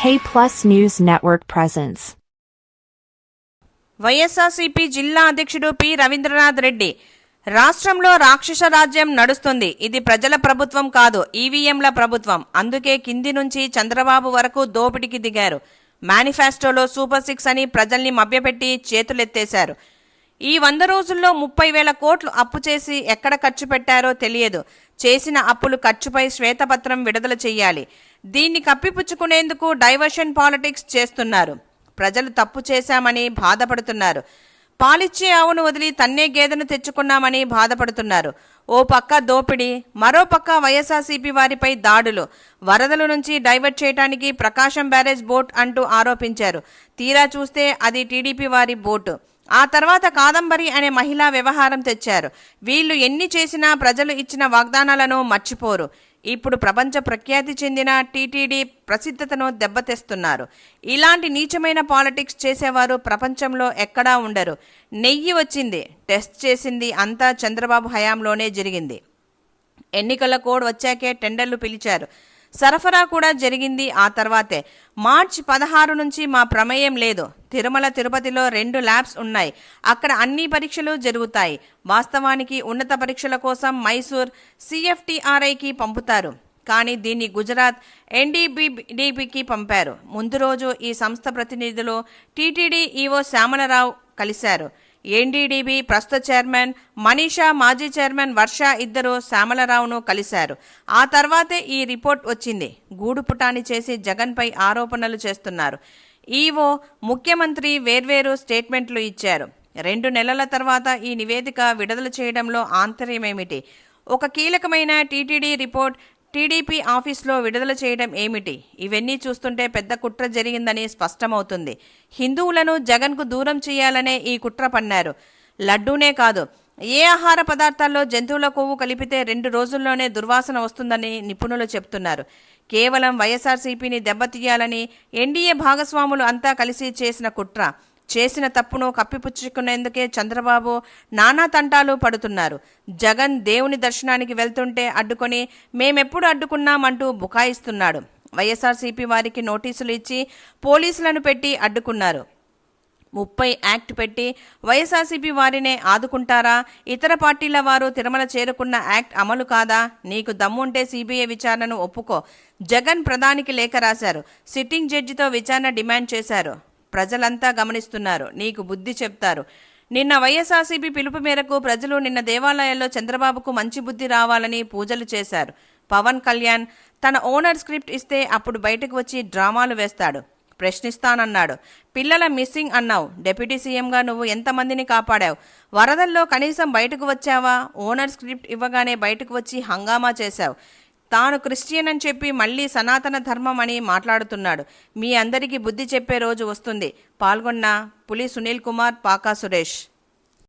K Plus News Network presents. YSRCP జిల్లా అధ్యక్షుడు P Rabindranath Reddy రాష్ట్రంలో రాక్షస రాజ్యం నడుస్తుంది. ఇది ప్రజల ప్రభుత్వం కాదు ఈవీఎంల ప్రభుత్వం. అందుకే కింది నుంచి చంద్రబాబు వరకు దోపిడికి దిగారు. మేనిఫెస్టోలో సూపర్ సిక్స్ అని ప్రజల్ని మభ్యపెట్టి చేతులెత్తేశారు. ఈ వంద రోజుల్లో ముప్పై వేల కోట్లు అప్పు చేసి ఎక్కడ ఖర్చు పెట్టారో తెలియదు. చేసిన అప్పులు ఖర్చుపై శ్వేతపత్రం విడుదల చేయాలి. దీన్ని కప్పిపుచ్చుకునేందుకు డైవర్షన్ పాలిటిక్స్ చేస్తున్నారు. ప్రజలు తప్పు చేశామని బాధపడుతున్నారు. పాలిచ్చే ఆవును వదిలి తన్నే గేదెను తెచ్చుకున్నామని బాధపడుతున్నారు. ఓ పక్క దోపిడీ మరో పక్క వైఎస్ఆర్సీపీ వారిపై దాడులు. వరదల నుంచి డైవర్ట్ చేయడానికి ప్రకాశం బ్యారేజ్ బోట్ అంటూ ఆరోపించారు. తీరా చూస్తే అది టీడీపీ వారి బోటు. ఆ తర్వాత కాదంబరి అనే మహిళా వ్యవహారం తెచ్చారు. వీళ్ళు ఎన్ని చేసినా ప్రజలు ఇచ్చిన వాగ్దానాలను మర్చిపోరు. ఇప్పుడు ప్రపంచ ప్రఖ్యాతి చెందిన టీటీడీ ప్రసిద్ధతను దెబ్బతెస్తున్నారు. ఇలాంటి నీచమైన పాలిటిక్స్ చేసేవారు ప్రపంచంలో ఎక్కడా ఉండరు. నెయ్యి వచ్చింది. టెస్ట్ చేసింది అంతా చంద్రబాబు హయాంలోనే జరిగింది. ఎన్నికల కోడ్ వచ్చాకే టెండర్లు పిలిచారు. సరఫరా కూడా జరిగింది ఆ తర్వాతే. మార్చ్ పదహారు నుంచి మా ప్రమేయం లేదు. తిరుమల తిరుపతిలో రెండు ల్యాబ్స్ ఉన్నాయి. అక్కడ అన్ని పరీక్షలు జరుగుతాయి. వాస్తవానికి ఉన్నత పరీక్షల కోసం మైసూర్ సిఎఫ్టిఆర్ఐకి పంపుతారు. కానీ దీన్ని గుజరాత్ ఎన్డీబీడీపీకి పంపారు. ముందు రోజు ఈ సంస్థ ప్రతినిధులు టీటీడీ ఈవో శ్యామలరావు కలిశారు. ఎన్డీడీబీ ప్రస్తుత చైర్మన్ మనీషా మాజీ చైర్మన్ వర్ష ఇద్దరు శ్యామలరావును కలిశారు. ఆ తర్వాతే ఈ రిపోర్ట్ వచ్చింది. గూడుపుటాని చేసి జగన్పై ఆరోపణలు చేస్తున్నారు. ఈవో ముఖ్యమంత్రి వేర్వేరు స్టేట్మెంట్లు ఇచ్చారు. రెండు నెలల తర్వాత ఈ నివేదిక విడుదల చేయడంలో ఆంతర్యమేమిటి? ఒక కీలకమైన టీటీడీ రిపోర్ట్ టీడీపీ ఆఫీస్లో విడుదల చేయడం ఏమిటి? ఇవన్నీ చూస్తుంటే పెద్ద కుట్ర జరిగిందని స్పష్టమవుతుంది. హిందువులను జగన్కు దూరం చేయాలనే ఈ కుట్ర పన్నారు. లడ్డూనే కాదు ఏ ఆహార పదార్థాల్లో జంతువుల కొవ్వు కలిపితే రెండు రోజుల్లోనే దుర్వాసన వస్తుందని నిపుణులు చెప్తున్నారు. కేవలం వైఎస్ఆర్సీపీని దెబ్బతీయాలని ఎన్డీఏ భాగస్వాములు అంతా కలిసి చేసిన కుట్ర. చేసిన తప్పును కప్పిపుచ్చుకునేందుకే చంద్రబాబు నానా తంటాలు పడుతున్నారు. జగన్ దేవుని దర్శనానికి వెళ్తుంటే అడ్డుకొని మేమెప్పుడు అడ్డుకున్నామంటూ బుకాయిస్తున్నాడు. వైఎస్ఆర్సీపీ వారికి నోటీసులు ఇచ్చి పోలీసులను పెట్టి అడ్డుకున్నారు. ముప్పై యాక్ట్ పెట్టి వైఎస్ఆర్సీపీ వారినే ఆదుకుంటారా? ఇతర పార్టీల వారు తిరుమల చేరుకున్న యాక్ట్ అమలు కాదా? నీకు దమ్ముంటే సిబిఐ విచారణను ఒప్పుకో. జగన్ ప్రధానికి లేఖ రాశారు. సిట్టింగ్ జడ్జితో విచారణ డిమాండ్ చేశారు. ప్రజలంతా గమనిస్తున్నారు. నీకు బుద్ధి చెప్తారు. నిన్న వైఎస్ఆర్సీపీ పిలుపు మేరకు ప్రజలు నిన్న దేవాలయాల్లో చంద్రబాబుకు మంచి బుద్ధి రావాలని పూజలు చేశారు. పవన్ కళ్యాణ్ తన ఓనర్ స్క్రిప్ట్ ఇస్తే అప్పుడు బయటకు వచ్చి డ్రామాలు వేస్తాడు. ప్రశ్నిస్తానన్నాడు. పిల్లల మిస్సింగ్ అన్నావు. డిప్యూటీ సీఎంగా నువ్వు ఎంతమందిని కాపాడావు? వరదల్లో కనీసం బయటకు వచ్చావా? ఓనర్ స్క్రిప్ట్ ఇవ్వగానే బయటకు వచ్చి హంగామా చేశావు. తాను క్రిస్టియన్ అని చెప్పి మళ్ళీ సనాతన ధర్మం అని మాట్లాడుతున్నాడు. మీ అందరికీ బుద్ధి చెప్పే రోజు వస్తుంది. పాల్గొన్న పులి సునీల్ కుమార్ పాకా సురేష్.